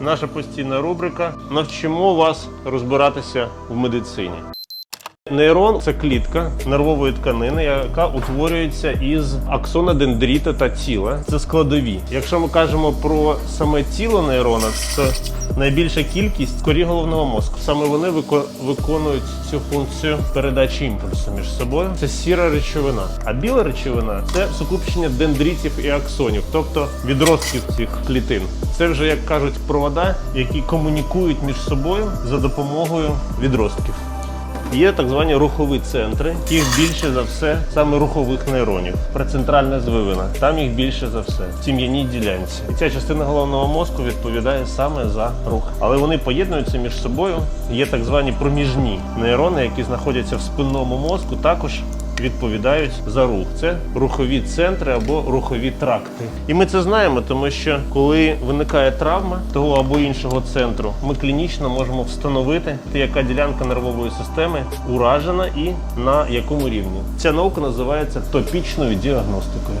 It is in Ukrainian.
наша постійна рубрика. Навчимо вас розбиратися в медицині. Нейрон це клітка нервової тканини, яка утворюється із аксона, дендрита та тіла. Це складові. Якщо ми кажемо про саме тіло нейрона, це найбільша кількість корі головного мозку. Саме вони вико- виконують цю функцію передачі імпульсу між собою. Це сіра речовина. А біла речовина це сукупчення дендритів і аксонів, тобто відростків цих клітин. Це вже як кажуть провода, які комунікують між собою за допомогою відростків. Є так звані рухові центри, їх більше за все саме рухових нейронів. Прецентральна звивина. Там їх більше за все в тім'яній ділянці. І ця частина головного мозку відповідає саме за рух. Але вони поєднуються між собою. Є так звані проміжні нейрони, які знаходяться в спинному мозку, також відповідають за рух. Це рухові центри або рухові тракти. І ми це знаємо, тому що коли виникає травма того або іншого центру, ми клінічно можемо встановити, яка ділянка нервової системи уражена і на якому рівні. Ця наука називається топічною діагностикою.